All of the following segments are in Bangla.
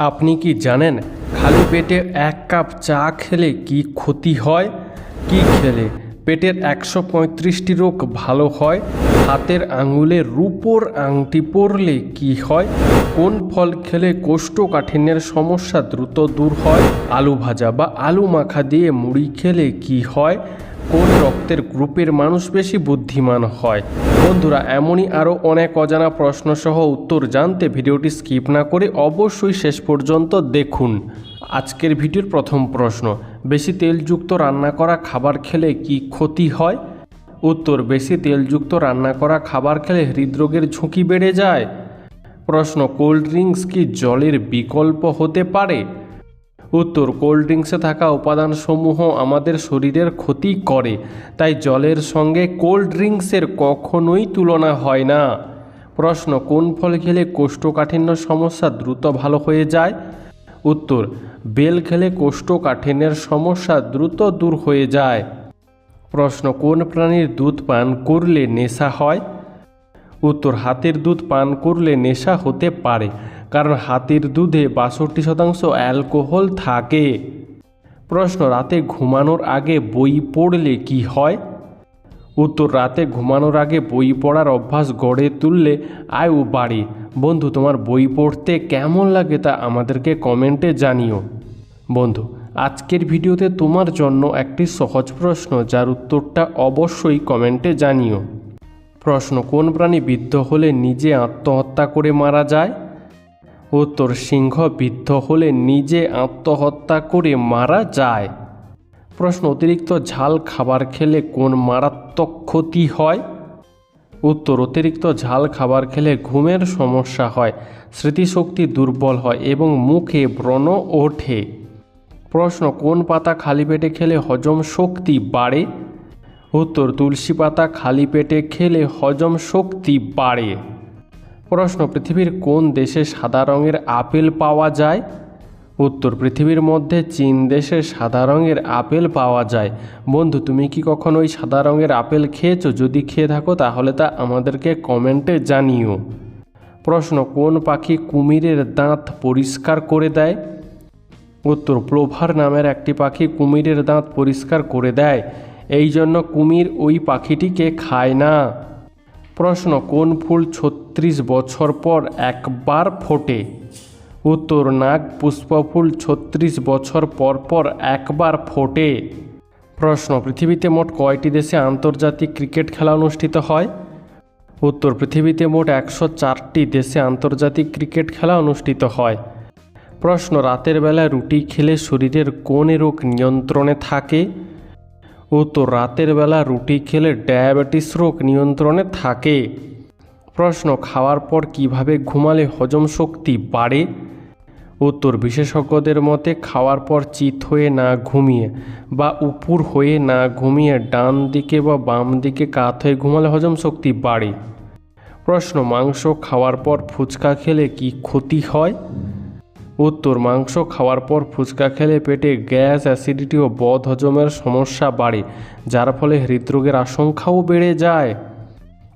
আপনি কি জানেন খালি পেটে এক কাপ চা খেলে কি ক্ষতি হয়? কি খেলে? পেটের একশো পঁয়ত্রিশটি রোগ ভালো হয়? হাতের আঙুলে রূপোর আংটি পরলে কি হয়? কোন ফল খেলে কোষ্ঠকাঠিন্যের সমস্যা দ্রুত দূর হয়? আলু ভাজা বা আলু মাখা দিয়ে মুড়ি খেলে কি হয়? কোন রক্তের গ্রুপের মানুষ বেশি বুদ্ধিমান হয়? বন্ধুরা, এমনই আরও অনেক অজানা প্রশ্নসহ উত্তর জানতে ভিডিওটি স্কিপ না করে অবশ্যই শেষ পর্যন্ত দেখুন। আজকের ভিডিওর প্রথম প্রশ্ন, বেশি তেলযুক্ত রান্না করা খাবার খেলে কি ক্ষতি হয়? উত্তর, বেশি তেলযুক্ত রান্না করা খাবার খেলে হৃদরোগের ঝুঁকি বেড়ে যায়। প্রশ্ন, কোল্ড ড্রিঙ্কস কি জলের বিকল্প হতে পারে? উত্তর, কোল্ড ড্রিঙ্কসে থাকা উপাদানসমূহ আমাদের শরীরের ক্ষতি করে, তাই জলের সঙ্গে কোল্ড ড্রিঙ্কসের কখনোই তুলনা হয় না। প্রশ্ন, কোন ফল খেলে কোষ্ঠকাঠিন্য সমস্যা দ্রুত ভালো হয়ে যায়? উত্তর, বেল খেলে কোষ্ঠকাঠিন্যের সমস্যা দ্রুত দূর হয়ে যায়। প্রশ্ন, কোন প্রাণীর দুধ পান করলে নেশা হয়? উত্তর, হাতের দুধ পান করলে নেশা হতে পারে কারণ হাতের দুধে বাষট্টি শতাংশ অ্যালকোহল থাকে। প্রশ্ন, রাতে ঘুমানোর আগে বই পড়লে কি হয়? উত্তর, রাতে ঘুমানোর আগে বই পড়ার অভ্যাস গড়ে তুললে আয়ু বাড়ে। বন্ধু, তোমার বই পড়তে কেমন লাগে তা আমাদেরকে কমেন্টে জানিও। বন্ধু, আজকের ভিডিওতে তোমার জন্য একটি সহজ প্রশ্ন, যার উত্তরটা অবশ্যই কমেন্টে জানিও। প্রশ্ন, কোন প্রাণী বিদ্ধ হলে নিজে আত্মহত্যা করে মারা যায়? উত্তর সিংহ বিদ্ধ হলে নিজে আত্মহত্যা করে মারা যায়। প্রশ্ন, অতিরিক্ত ঝাল খাবার খেলে কোন মারাত্মক ক্ষতি হয়? উত্তর, অতিরিক্ত ঝাল খাবার খেলে ঘুমের সমস্যা হয়, স্মৃতিশক্তি দুর্বল হয় এবং মুখে ব্রণ ওঠে। প্রশ্ন, কোন পাতা খালি পেটে খেলে হজম শক্তি বাড়ে? উত্তর, তুলসী পাতা খালি পেটে খেলে হজম শক্তি বাড়ে। প্রশ্ন, পৃথিবীর কোন দেশে সাদা রঙের আপেল পাওয়া যায়? উত্তর, পৃথিবীর মধ্যে চীন দেশে সাদা রঙের আপেল পাওয়া যায়। বন্ধু, তুমি কি কখনো ওই সাদা রঙের আপেল খেয়েছো? যদি খেয়ে থাকো, তাহলে তা আমাদেরকে কমেন্টে জানিও। প্রশ্ন, কোন পাখি কুমিরের দাঁত পরিষ্কার করে দেয়? উত্তর প্লোভার নামের একটি পাখি কুমিরের দাঁত পরিষ্কার করে দেয়। এই জন্য কুমির ওই পাখিটিকে খায় না। প্রশ্ন, কোন ফুল ছত্রিশ বছর পর একবার ফোটে? উত্তর, নাগ পুষ্পফুল ছত্রিশ বছর পর পর একবার ফোটে। প্রশ্ন, পৃথিবীতে মোট কয়টি দেশে আন্তর্জাতিক ক্রিকেট খেলা অনুষ্ঠিত হয়? উত্তর, পৃথিবীতে মোট একশো চারটি দেশে আন্তর্জাতিক ক্রিকেট খেলা অনুষ্ঠিত হয়। প্রশ্ন, রাতের বেলা রুটি খেলে শরীরের কোন রোগ নিয়ন্ত্রণে থাকে? উত্তর রাতের বেলা রুটি খেলে ডায়াবেটিস রোগ নিয়ন্ত্রণে থাকে। প্রশ্ন, খাওয়ার পর কীভাবে ঘুমালে হজম শক্তি বাড়ে? উত্তর, বিশেষজ্ঞদের মতে খাওয়ার পর চিত হয়ে না ঘুমিয়ে বা উপুর হয়ে না ঘুমিয়ে ডান দিকে বা বাম দিকে কাত হয়ে ঘুমালে হজম শক্তি বাড়ে। প্রশ্ন, মাংস খাওয়ার পর ফুচকা খেলে কি ক্ষতি হয়? উত্তর মাংস খাওয়ার পর ফুচকা খেলে পেটে গ্যাস, অ্যাসিডিটি ও বদ হজমের সমস্যা বাড়ে, যার ফলে হৃদরোগের আশঙ্কাও বেড়ে যায়।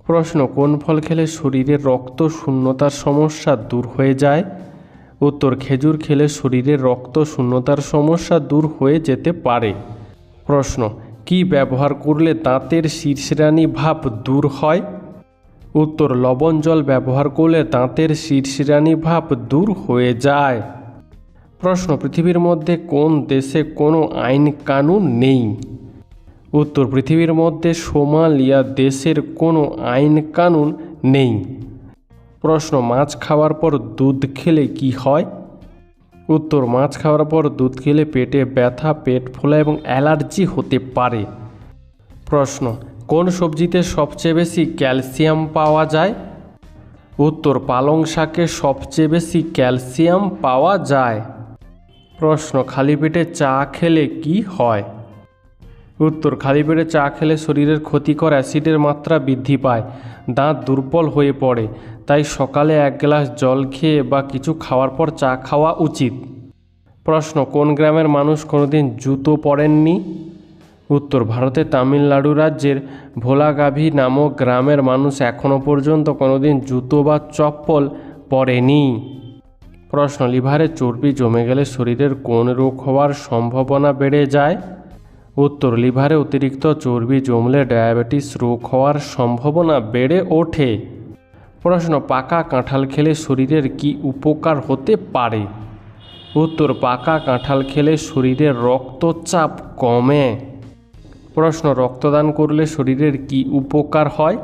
প্রশ্ন, কোন ফল খেলে শরীরের রক্ত শূন্যতার সমস্যা দূর হয়ে যায়? উত্তর, খেজুর খেলে শরীরের রক্ত শূন্যতার সমস্যা দূর হয়ে যেতে পারে। প্রশ্ন, কি ব্যবহার করলে দাঁতের শীর্ষরানি ভাব দূর হয়? উত্তর লবণ জল ব্যবহার করলে দাঁতের শিরশিরানি ভাব দূর হয়ে যায়। প্রশ্ন, পৃথিবীর মধ্যে কোন দেশে কোনো আইন কানুন নেই? উত্তর, পৃথিবীর মধ্যে সোমালিয়া দেশের কোনো আইন কানুন নেই। প্রশ্ন, মাছ খাওয়ার পর দুধ খেলে কি হয়? উত্তর, মাছ খাওয়ার পর দুধ খেলে পেটে ব্যথা, পেট ফোলা এবং অ্যালার্জি হতে পারে। প্রশ্ন কোন সবজিতে সবচেয়ে বেশি ক্যালসিয়াম পাওয়া যায়? উত্তর, পালং শাকে সবচেয়ে বেশি ক্যালসিয়াম পাওয়া যায়। প্রশ্ন, খালি পেটে চা খেলে কি হয়? উত্তর, খালি পেটে চা খেলে শরীরের ক্ষতিকর অ্যাসিডের মাত্রা বৃদ্ধি পায়, দাঁত দুর্বল হয়ে পড়ে, তাই সকালে এক গ্লাস জল খেয়ে বা কিছু খাওয়ার পর চা খাওয়া উচিত। প্রশ্ন, কোন গ্রামের মানুষ কোনোদিন জুতো পরেননি? উত্তর ভারতের তামিলনাড়ু রাজ্যের ভোলাগাভি নামক গ্রামের মানুষ এখনও পর্যন্ত কোনোদিন জুতো বা চপ্পল পরেনি। প্রশ্ন, লিভারে চর্বি জমে গেলে শরীরের কোন রোগ হওয়ার সম্ভাবনা বেড়ে যায়? উত্তর, লিভারে অতিরিক্ত চর্বি জমলে ডায়াবেটিস রোগ হওয়ার সম্ভাবনা বেড়ে ওঠে। প্রশ্ন, পাকা কাঁঠাল খেলে শরীরের কি উপকার হতে পারে? উত্তর, পাকা কাঁঠাল খেলে শরীরের রক্তচাপ কমে। প্রশ্ন, রক্তদান করলে শরীরের কি উপকার হয়?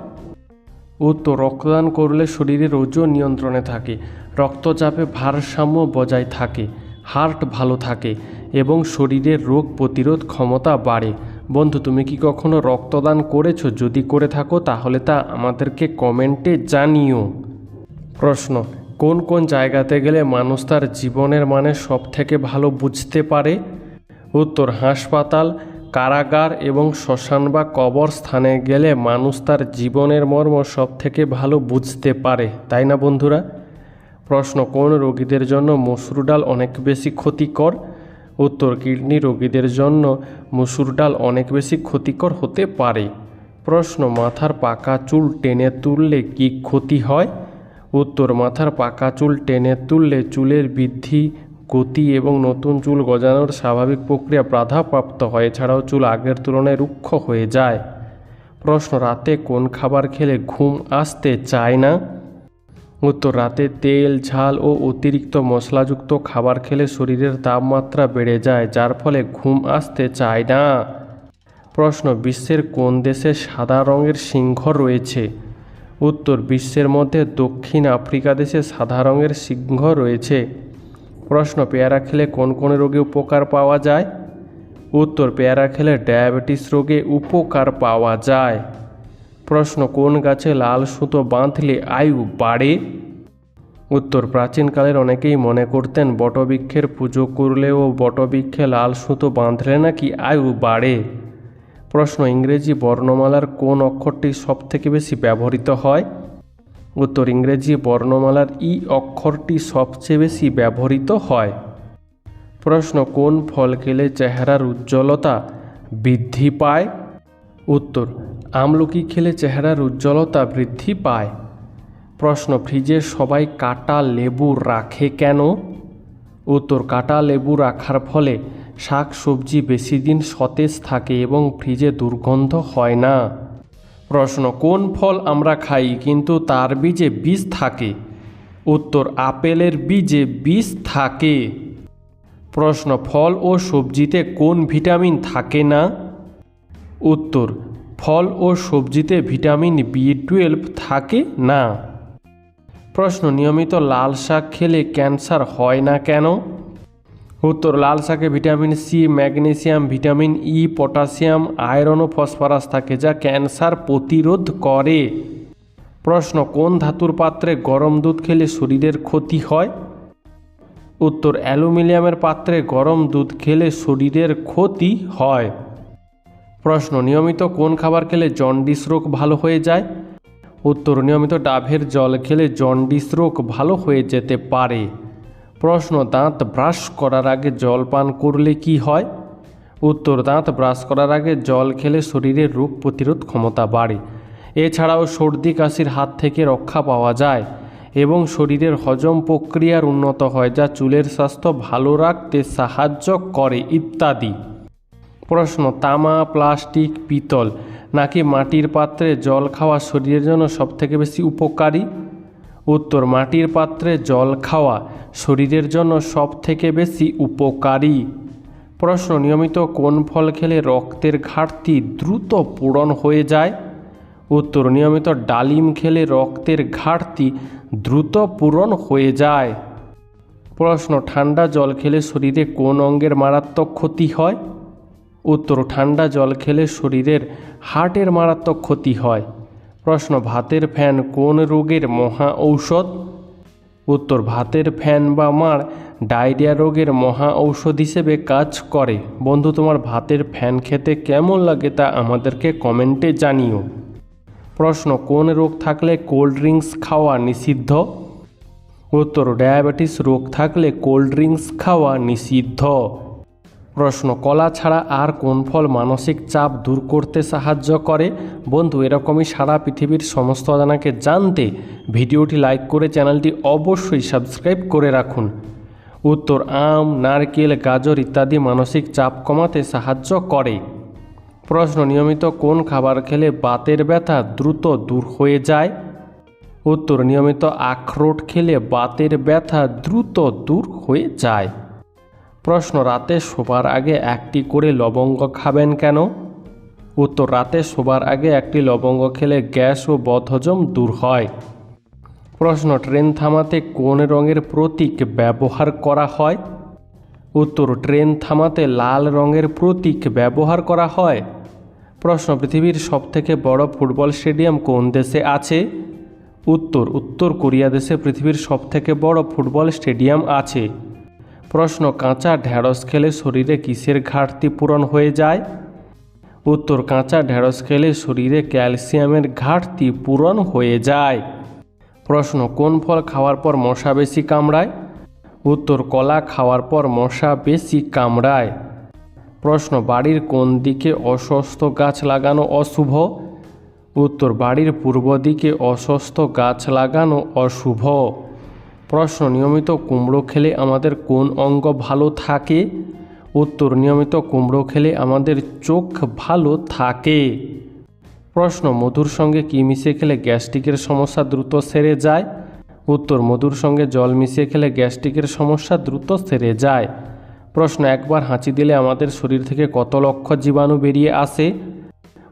উত্তর, রক্তদান করলে শরীরের ওজন নিয়ন্ত্রণে থাকে, রক্তচাপে ভারসাম্য বজায় থাকে, হার্ট ভালো থাকে এবং শরীরের রোগ প্রতিরোধ ক্ষমতা বাড়ে। বন্ধু, তুমি কি কখনো রক্তদান করেছ? যদি করে থাকো, তাহলে তা আমাদেরকে কমেন্টে জানিও। প্রশ্ন, কোন কোন জায়গাতে গেলে মানুষ তার জীবনের মানে সব থেকে ভালো বুঝতে পারে? উত্তর, হাসপাতাল কারাগার এবং শ্মশান বা কবর স্থানে গেলে মানুষ তার জীবনের মর্ম সব থেকে ভালো বুঝতে পারে, তাই না বন্ধুরা? প্রশ্ন, কোন রোগীদের জন্য মসুর ডাল অনেক বেশি ক্ষতিকর? উত্তর, কিডনি রোগীদের জন্য মসুর ডাল অনেক বেশি ক্ষতিকর হতে পারে। প্রশ্ন, মাথার পাকা চুল টেনে তুললে কি ক্ষতি হয়? উত্তর, মাথার পাকা চুল টেনে তুললে চুলের বৃদ্ধি গতি এবং নতুন চুল গজানোর স্বাভাবিক প্রক্রিয়া বাধাপ্রাপ্ত হয়। এছাড়াও চুল আগের তুলনায় রুক্ষ হয়ে যায়। প্রশ্ন, রাতে কোন খাবার খেলে ঘুম আসতে চায় না? উত্তর, রাতে তেল, ঝাল ও অতিরিক্ত মশলাযুক্ত খাবার খেলে শরীরের তাপমাত্রা বেড়ে যায়, যার ফলে ঘুম আসতে চায় না। প্রশ্ন, বিশ্বের কোন দেশে সাদা রঙের সিংহ রয়েছে? উত্তর, বিশ্বের মধ্যে দক্ষিণ আফ্রিকা দেশে সাদা রঙের সিংহ রয়েছে। প্রশ্ন, পেয়ারা খেলে কোন কোন রোগে উপকার পাওয়া যায়? উত্তর, পেয়ারা খেলে ডায়াবেটিস রোগে উপকার পাওয়া যায়। প্রশ্ন, কোন গাছে লাল সুতো বাঁধলে আয়ু বাড়ে? উত্তর, প্রাচীনকালের অনেকেই মনে করতেন বটবৃক্ষের পুজো করলেও বটবৃক্ষে লাল সুতো বাঁধলে নাকি আয়ু বাড়ে। প্রশ্ন, ইংরেজি বর্ণমালার কোন অক্ষরটি সবথেকে বেশি ব্যবহৃত হয়? উত্তর ইংরেজি বর্ণমালার ই অক্ষরটি সবচেয়ে বেশি ব্যবহৃত হয়। প্রশ্ন, কোন ফল খেলে চেহারার উজ্জ্বলতা বৃদ্ধি পায়? উত্তর, আমলকি খেলে চেহারার উজ্জ্বলতা বৃদ্ধি পায়। প্রশ্ন, ফ্রিজে সবাই কাটা লেবু রাখে কেন? উত্তর, কাটা লেবু রাখার ফলে শাক সবজি বেশি দিন সতেজ থাকে এবং ফ্রিজে দুর্গন্ধ হয় না। প্রশ্ন, কোন ফল আমরা খাই, কিন্তু তার বীজে বিষ থাকে? উত্তর, আপেলের বীজে বিষ থাকে। প্রশ্ন, ফল ও সবজিতে কোন ভিটামিন থাকে না? উত্তর, ফল ও সবজিতে ভিটামিন বি টুয়েলভ থাকে না। প্রশ্ন, নিয়মিত লাল শাক খেলে ক্যান্সার হয় না কেন? উত্তর, লাল শাকে vitamin C, magnesium, vitamin E, potassium, iron ও ফসফরাস থাকে যা ক্যান্সার প্রতিরোধ করে। প্রশ্ন, কোন ধাতুর পাত্রে গরম দুধ খেলে শরীরের ক্ষতি হয়? উত্তর, অ্যালুমিনিয়ামের পাত্রে গরম দুধ খেলে শরীরের ক্ষতি হয়। প্রশ্ন, নিয়মিত কোন খাবার খেলে জন্ডিস রোগ ভালো হয়ে যায়? উত্তর, নিয়মিত ডাভের জল খেলে জন্ডিস রোগ ভালো হয়ে যেতে পারে। প্রশ্ন, দাঁত ব্রাশ করার আগে জল পান করলে কি হয়? উত্তর, দাঁত ব্রাশ করার আগে জল খেলে শরীরের রোগ প্রতিরোধ ক্ষমতা বাড়ে। এছাড়াও সর্দি, কাশির হাত থেকে রক্ষা পাওয়া যায় এবং শরীরের হজম প্রক্রিয়ার উন্নত হয় যা চুলের স্বাস্থ্য ভালো রাখতে সাহায্য করে, ইত্যাদি। প্রশ্ন, তামা, প্লাস্টিক, পিতল নাকি মাটির পাত্রে জল খাওয়া শরীরের জন্য সবথেকে বেশি উপকারী? উত্তর মাটির পাত্রে জল খাওয়া শরীরের জন্য সবথেকে বেশি উপকারী। প্রশ্ন, নিয়মিত কোন ফল খেলে রক্তের ঘাটতি দ্রুত পূরণ হয়ে যায়? উত্তর, নিয়মিত ডালিম খেলে রক্তের ঘাটতি দ্রুত পূরণ হয়ে যায়। প্রশ্ন, ঠান্ডা জল খেলে শরীরে কোন অঙ্গের মারাত্মক ক্ষতি হয়? উত্তর, ঠান্ডা জল খেলে শরীরের হার্টের মারাত্মক ক্ষতি হয়। প্রশ্ন, ভাতের ফ্যান কোন রোগের মহা ঔষধ? উত্তর, ভাতের ফ্যান বা মাড় ডায়রিয়া রোগের মহা ঔষধ হিসেবে কাজ করে। বন্ধু, তোমার ভাতের ফ্যান খেতে কেমন লাগে তা আমাদেরকে কমেন্টে জানিও। প্রশ্ন, কোন রোগ থাকলে কোল্ড ড্রিঙ্কস খাওয়া নিষিদ্ধ? উত্তর, ডায়াবেটিস রোগ থাকলে কোল্ড ড্রিঙ্কস খাওয়া নিষিদ্ধ। প্রশ্ন, কলা ছাড়া আর কোন ফল মানসিক চাপ দূর করতে সাহায্য করে? বন্ধু, এরকমই সারা পৃথিবীর সমস্ত অজানাকে জানতে ভিডিওটি লাইক করে চ্যানেলটি অবশ্যই সাবস্ক্রাইব করে রাখুন। উত্তর, আম, নারকেল, গাজর ইত্যাদি মানসিক চাপ কমাতে সাহায্য করে। প্রশ্ন, নিয়মিত কোন খাবার খেলে বাতের ব্যথা দ্রুত দূর হয়ে যায়? উত্তর, নিয়মিত আখরোট খেলে বাতের ব্যথা দ্রুত দূর হয়ে যায়। প্রশ্ন, রাতে শোবার আগে একটি করে লবঙ্গ খাবেন কেন? উত্তর, রাতে শোবার আগে একটি লবঙ্গ খেলে গ্যাস ও বদহজম দূর হয়। প্রশ্ন, ট্রেন থামাতে কোন রঙের প্রতীক ব্যবহার করা হয়? উত্তর, ট্রেন থামাতে লাল রঙের প্রতীক ব্যবহার করা হয়। প্রশ্ন, পৃথিবীর সবথেকে বড় ফুটবল স্টেডিয়াম কোন দেশে আছে? উত্তর উত্তর কোরিয়া দেশে পৃথিবীর সবথেকে বড় ফুটবল স্টেডিয়াম আছে। প্রশ্ন, কাঁচা ঢ্যাঁড়স খেলে শরীরে কিসের ঘাটতি পূরণ হয়ে যায়? উত্তর, কাঁচা ঢ্যাঁড়স খেলে শরীরে ক্যালসিয়ামের ঘাটতি পূরণ হয়ে যায়। প্রশ্ন, কোন ফল খাওয়ার পর মশা বেশি কামড়ায়? উত্তর, কলা খাওয়ার পর মশা বেশি কামড়ায়। প্রশ্ন, বাড়ির কোন দিকে অস্বস্ಥ গাছ লাগানো অশুভ? উত্তর, বাড়ির পূর্ব দিকে অস্বস্ಥ গাছ লাগানো অশুভ। প্রশ্ন, নিয়মিত কুমড়ো খেলে আমাদের কোন অঙ্গ ভালো থাকে? উত্তর, নিয়মিত কুমড়ো খেলে আমাদের চোখ ভালো থাকে। প্রশ্ন, মধুর সঙ্গে কী মিশিয়ে খেলে গ্যাস্ট্রিকের সমস্যা দ্রুত সেরে যায়? উত্তর, মধুর সঙ্গে জল মিশিয়ে খেলে গ্যাস্ট্রিকের সমস্যা দ্রুত সেরে যায়। প্রশ্ন, একবার হাঁচি দিলে আমাদের শরীর থেকে কত লক্ষ জীবাণু বেরিয়ে আসে?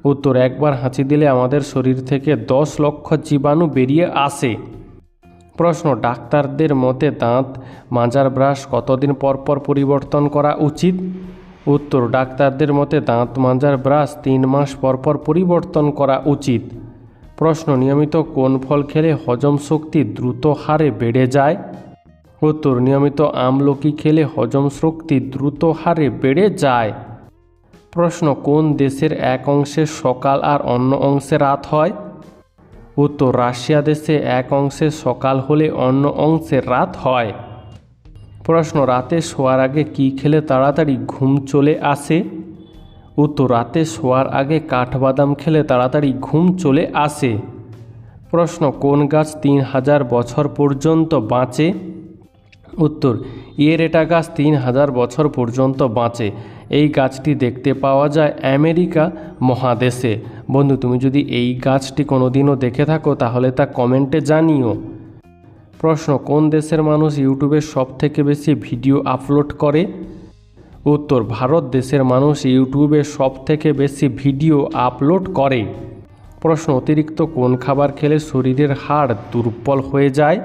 উত্তর, একবার হাঁচি দিলে আমাদের শরীর থেকে দশ লক্ষ জীবাণু বেরিয়ে আসে। প্রশ্ন, ডাক্তারদের মতে দাঁত মাজার ব্রাশ কতদিন পর পর পরিবর্তন করা উচিত? উত্তর, ডাক্তারদের মতে দাঁত মাজার ব্রাশ তিন মাস পর পর পরিবর্তন করা উচিত। প্রশ্ন, নিয়মিত কোন ফল খেলে হজম শক্তি দ্রুত হারে বেড়ে যায়? উত্তর, নিয়মিত আমলকি খেলে হজম শক্তি দ্রুত হারে বেড়ে যায়। প্রশ্ন, কোন দেশের এক অংশে সকাল আর অন্য অংশে রাত হয়? উত্তর রাশিয়া দেশে এক অংশে সকাল হলে অন্য অংশে রাত হয়। প্রশ্ন, রাতে শোয়ার আগে কি খেলে তাড়াতাড়ি ঘুম চলে আসে? উত্তর রাতে শোয়ার আগে কাঠবাদাম খেলে তাড়াতাড়ি ঘুম চলে আসে। প্রশ্ন, কোন গাছ তিন হাজার বছর পর্যন্ত বাঁচে? উত্তর ইয়েরেটা গাছ তিন হাজার বছর পর্যন্ত বাঁচে। এই গাছটি দেখতে পাওয়া যায় আমেরিকা মহাদেশে। বন্ধু, তুমি যদি এই গাছটি কোনোদিনও দেখে থাকো, তাহলে তা কমেন্টে জানিও। প্রশ্ন, কোন দেশের মানুষ ইউটিউবে সব থেকে বেশি ভিডিও আপলোড করে? উত্তর, ভারত দেশের মানুষ ইউটিউবে সব থেকে বেশি ভিডিও আপলোড করে। প্রশ্ন, অতিরিক্ত কোন খাবার খেলে শরীরের হাড় দুর্বল হয়ে যায়?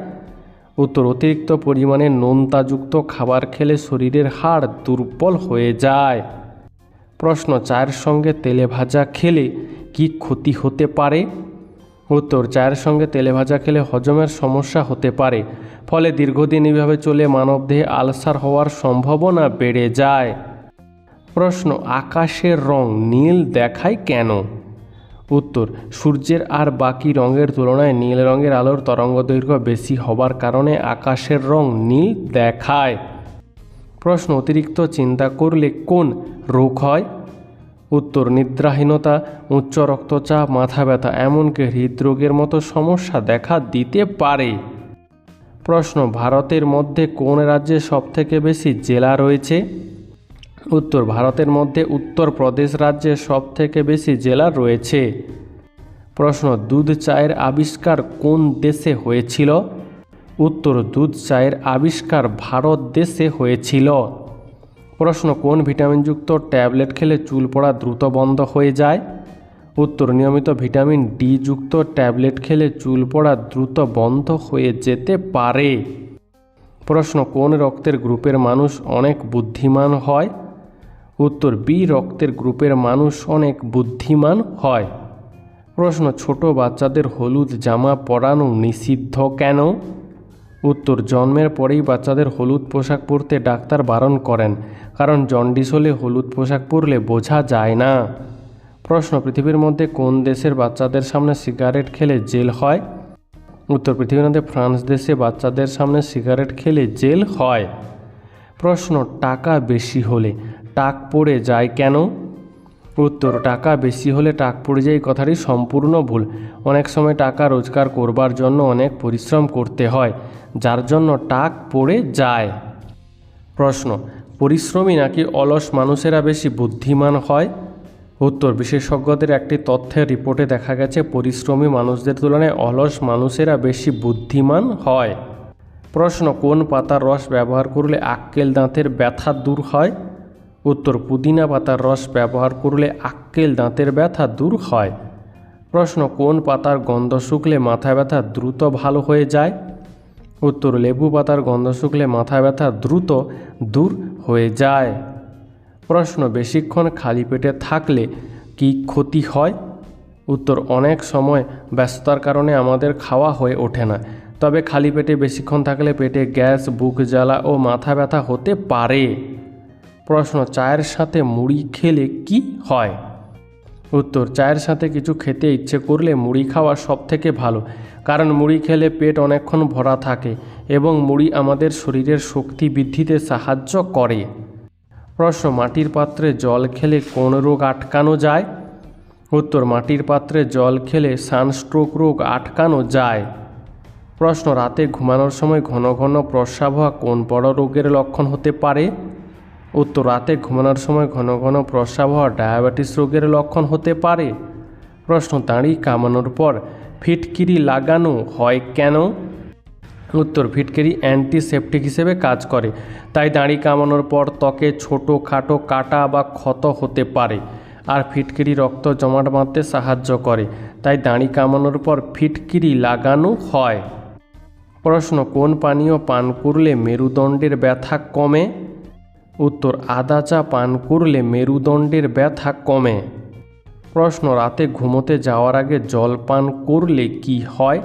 উত্তর, অতিরিক্ত পরিমাণে নোনতাযুক্ত খাবার খেলে শরীরের হাড় দুর্বল হয়ে যায়। প্রশ্ন, চায়ের সঙ্গে তেলে ভাজা খেলে কি ক্ষতি হতে পারে? উত্তর, চায়ের সঙ্গে তেলে ভাজা খেলে হজমের সমস্যা হতে পারে, ফলে দীর্ঘদিন এইভাবে চলে মানবদেহে আলসার হওয়ার সম্ভাবনা বেড়ে যায়। প্রশ্ন, আকাশের রং নীল দেখায় কেন? উত্তর, সূর্যের আর বাকি রঙের তুলনায় নীল রঙের আলোর তরঙ্গদৈর্ঘ্য বেশি হবার কারণে আকাশের রং নীল দেখায়। প্রশ্ন, অতিরিক্ত চিন্তা করলে কোন রোগ হয়? উত্তর, নিদ্রাহীনতা, উচ্চ রক্তচাপ, মাথা ব্যথা এমনকি হৃদরোগের মতো সমস্যা দেখা দিতে পারে। প্রশ্ন, ভারতের মধ্যে কোন রাজ্যে সবথেকে বেশি জেলা রয়েছে? উত্তর ভারতের মধ্যে উত্তরপ্রদেশ রাজ্যে সবথেকে বেশি জেলা রয়েছে। প্রশ্ন, দুধ চায়ের আবিষ্কার কোন দেশে হয়েছিল? উত্তর, দুধ চায়ের আবিষ্কার ভারত দেশে হয়েছিল। প্রশ্ন, কোন ভিটামিনযুক্ত ট্যাবলেট খেলে চুল পড়া দ্রুত বন্ধ হয়ে যায়? উত্তর, নিয়মিত ভিটামিন ডি যুক্ত ট্যাবলেট খেলে চুল পড়া দ্রুত বন্ধ হয়ে যেতে পারে। প্রশ্ন, কোন রক্তের গ্রুপের মানুষ অনেক বুদ্ধিমান হয়? উত্তর বি, রক্তের গ্রুপের মানুষ অনেক বুদ্ধিমান হয়। প্রশ্ন, ছোট বাচ্চাদের হলুদ জামা পরানো নিষিদ্ধ কেন? উত্তর, জন্মের পরেই বাচ্চাদের হলুদ পোশাক পরতে ডাক্তার বারণ করেন, কারণ জন্ডিস হলে হলুদ পোশাক পরলে বোঝা যায় না। প্রশ্ন, পৃথিবীর মধ্যে কোন দেশের বাচ্চাদের সামনে সিগারেট খেলে জেল হয়? উত্তর, পৃথিবীর মধ্যে ফ্রান্স দেশে বাচ্চাদের সামনে সিগারেট খেলে জেল হয়। প্রশ্ন, টাকা বেশি হলে টাক পড়ে যায় কেন? উত্তর, টাকা বেশি হলে টাক পড়ে যায় কথাটি সম্পূর্ণ ভুল। অনেক সময় টাকা রোজগার করবার জন্য অনেক পরিশ্রম করতে হয়, যার জন্য টাক পড়ে যায়। প্রশ্ন, পরিশ্রমী নাকি অলস মানুষেরা বেশি বুদ্ধিমান হয়? উত্তর, বিশেষজ্ঞদের একটি তথ্যের রিপোর্টে দেখা গেছে, পরিশ্রমী মানুষদের তুলনায় অলস মানুষেরা বেশি বুদ্ধিমান হয়। প্রশ্ন, কোন পাতার রস ব্যবহার করলে আক্কেল দাঁতের ব্যথা দূর হয়? উত্তর পুদিনা পাতার রস ব্যবহার করলে আক্কেল দাঁতের ব্যথা দূর হয়। প্রশ্ন, কোন পাতার গন্ধ শুকলে মাথা ব্যথা দ্রুত ভালো হয়ে যায়? উত্তর, লেবু পাতার গন্ধ শুকলে মাথা ব্যথা দ্রুত দূর হয়ে যায়। প্রশ্ন, বেশিক্ষণ খালি পেটে থাকলে কি ক্ষতি হয়? উত্তর, অনেক সময় ব্যস্ততার কারণে আমাদের খাওয়া হয়ে ওঠে না। তবে খালি পেটে বেশিক্ষণ থাকলে পেটে গ্যাস, বুক জ্বালা ও মাথা ব্যথা হতে পারে। প্রশ্ন চায়ের সাথে মুড়ি খেলে কি হয়? উত্তর, চায়ের সাথে কিছু খেতে ইচ্ছে করলে মুড়ি খাওয়া সব থেকে ভালো, কারণ মুড়ি খেলে পেট অনেকক্ষণ ভরা থাকে এবং মুড়ি আমাদের শরীরের শক্তি বৃদ্ধিতে সাহায্য করে। প্রশ্ন, মাটির পাত্রে জল খেলে কোন রোগ আটকানো যায়? উত্তর, মাটির পাত্রে জল খেলে সানস্ট্রোক রোগ আটকানো যায়। প্রশ্ন, রাতে ঘুমানোর সময় ঘন ঘন প্রস্রাব হওয়া কোন বড় রোগের লক্ষণ হতে পারে? উত্তর রাতে ঘুমানোর সময় ঘন ঘন প্রস্রাব হওয়া ডায়াবেটিস রোগের লক্ষণ হতে পারে। প্রশ্ন দাঁড়ি কামানোর পর ফিটকিরি লাগানো হয় কেন? উত্তর, ফিটকিরি অ্যান্টিসেপটিক হিসেবে কাজ করে, তাই দাঁড়ি কামানোর পর ত্বকে ছোটো খাটো কাটা বা ক্ষত হতে পারে আর ফিটকিরি রক্ত জমাট বাঁধতে সাহায্য করে, তাই দাঁড়ি কামানোর পর ফিটকিরি লাগানো হয়। প্রশ্ন, কোন পানীয় পান করলে মেরুদণ্ডের ব্যথা কমে? উত্তর আদা চা পান করলে মেরুদণ্ডের ব্যথা কমে। প্রশ্ন, রাতে ঘুমোতে যাওয়ার আগে জল পান করলে কি হয়?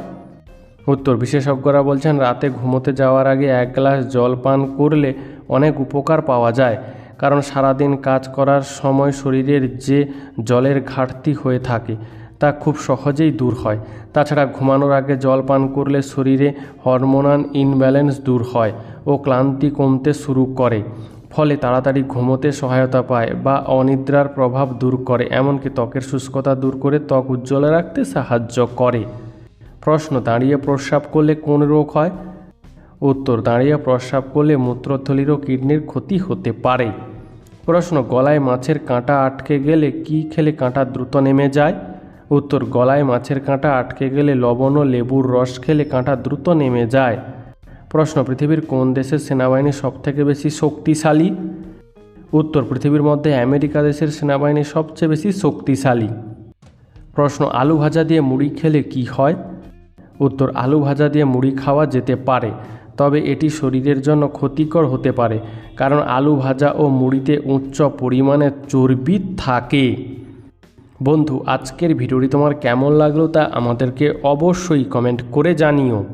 উত্তর, বিশেষজ্ঞরা বলছেন, রাতে ঘুমোতে যাওয়ার আগে এক গ্লাস জল পান করলে অনেক উপকার পাওয়া যায়, কারণ সারাদিন কাজ করার সময় শরীরের যে জলের ঘাটতি হয়ে থাকে, তা খুব সহজেই দূর হয়। তাছাড়া ঘুমানোর আগে জল পান করলে শরীরে হরমোনাল ইনব্যালেন্স দূর হয় ও ক্লান্তি কমতে শুরু করে। ফলে তাড়াতাড়ি ঘুমোতে সহায়তা পায় বা অনিদ্রার প্রভাব দূর করে, এমনকি ত্বকের শুষ্কতা দূর করে ত্বক উজ্জ্বল রাখতে সাহায্য করে। প্রশ্ন, দাঁড়িয়ে প্রস্রাব করলে কোন রোগ হয়? উত্তর, দাঁড়িয়ে প্রস্রাব করলে মূত্রথলির ও কিডনির ক্ষতি হতে পারে। প্রশ্ন, গলায় মাছের কাঁটা আটকে গেলে কি খেলে কাঁটা দ্রুত নেমে যায়? উত্তর, গলায় মাছের কাঁটা আটকে গেলে লবণ ও লেবুর রস খেলে কাঁটা দ্রুত নেমে যায়। প্রশ্ন, পৃথিবীর কোন দেশের সেনাবাহিনী সবথেকে বেশি শক্তিশালী? উত্তর, পৃথিবীর মধ্যে আমেরিকা দেশের সেনাবাহিনী সবচেয়ে বেশি শক্তিশালী। প্রশ্ন, আলু ভাজা দিয়ে মুড়ি খেলে কি হয়? উত্তর, আলু ভাজা দিয়ে মুড়ি খাওয়া যেতে পারে, তবে এটি শরীরের জন্য ক্ষতিকর হতে পারে, কারণ আলু ভাজা ও মুড়িতে উচ্চ পরিমাণে চর্বি থাকে। বন্ধু, আজকের ভিডিওটি তোমার কেমন লাগল তা আমাদেরকে অবশ্যই কমেন্ট করে জানিও।